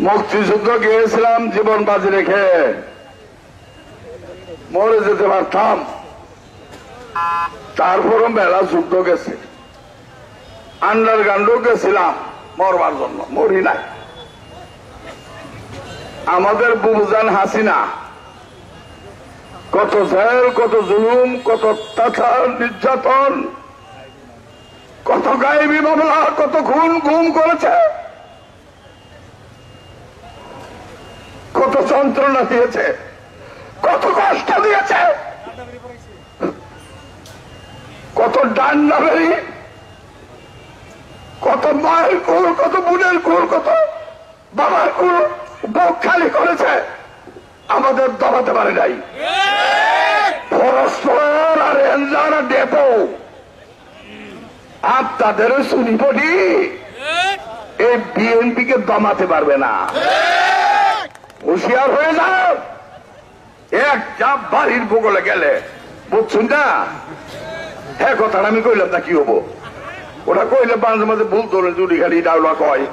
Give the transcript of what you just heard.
মুক্তিযুদ্ধ গিয়েছিলাম, জীবন বাজি রেখে। মরে যেতে পারতাম। তারপরও মেলা যুদ্ধ গেছে। আন্ডারগ্রাউন্ডও গেছিলাম, মরবার জন্য। মরি নাই। আমাদের বুবুজান হাসিনা, কত জেল, কত জুলুম, কত অত্যাচার, নির্যাতন, কত গায়েবী মামলা, কত খুন গুম করেছে কত যন্ত্রণা দিয়েছে। কত কষ্ট দিয়েছে। কত ডান্ডা বেরি কত মায়ের কুল, কত বোনের কুল, কত বাবার কুল বুক খালি করেছে। আমাদের দমাতে পারে নাই। পরস্পর আর এনজার ডেপো। আপনাদেরও শুনি বলি এই বিএনপি কে দমাতে পারবে না। হুঁশিয়ার হয়ে যাও। এক চাপ বাড়ির ভূগোলে গেলে। বুঝছুন না? হ্যাঁ কথাটা আমি কইলাম না কি হব? ওটা কইলে মাঝে মাঝে ভুল ধরে জুড়ি খালি ডাউলা কয়।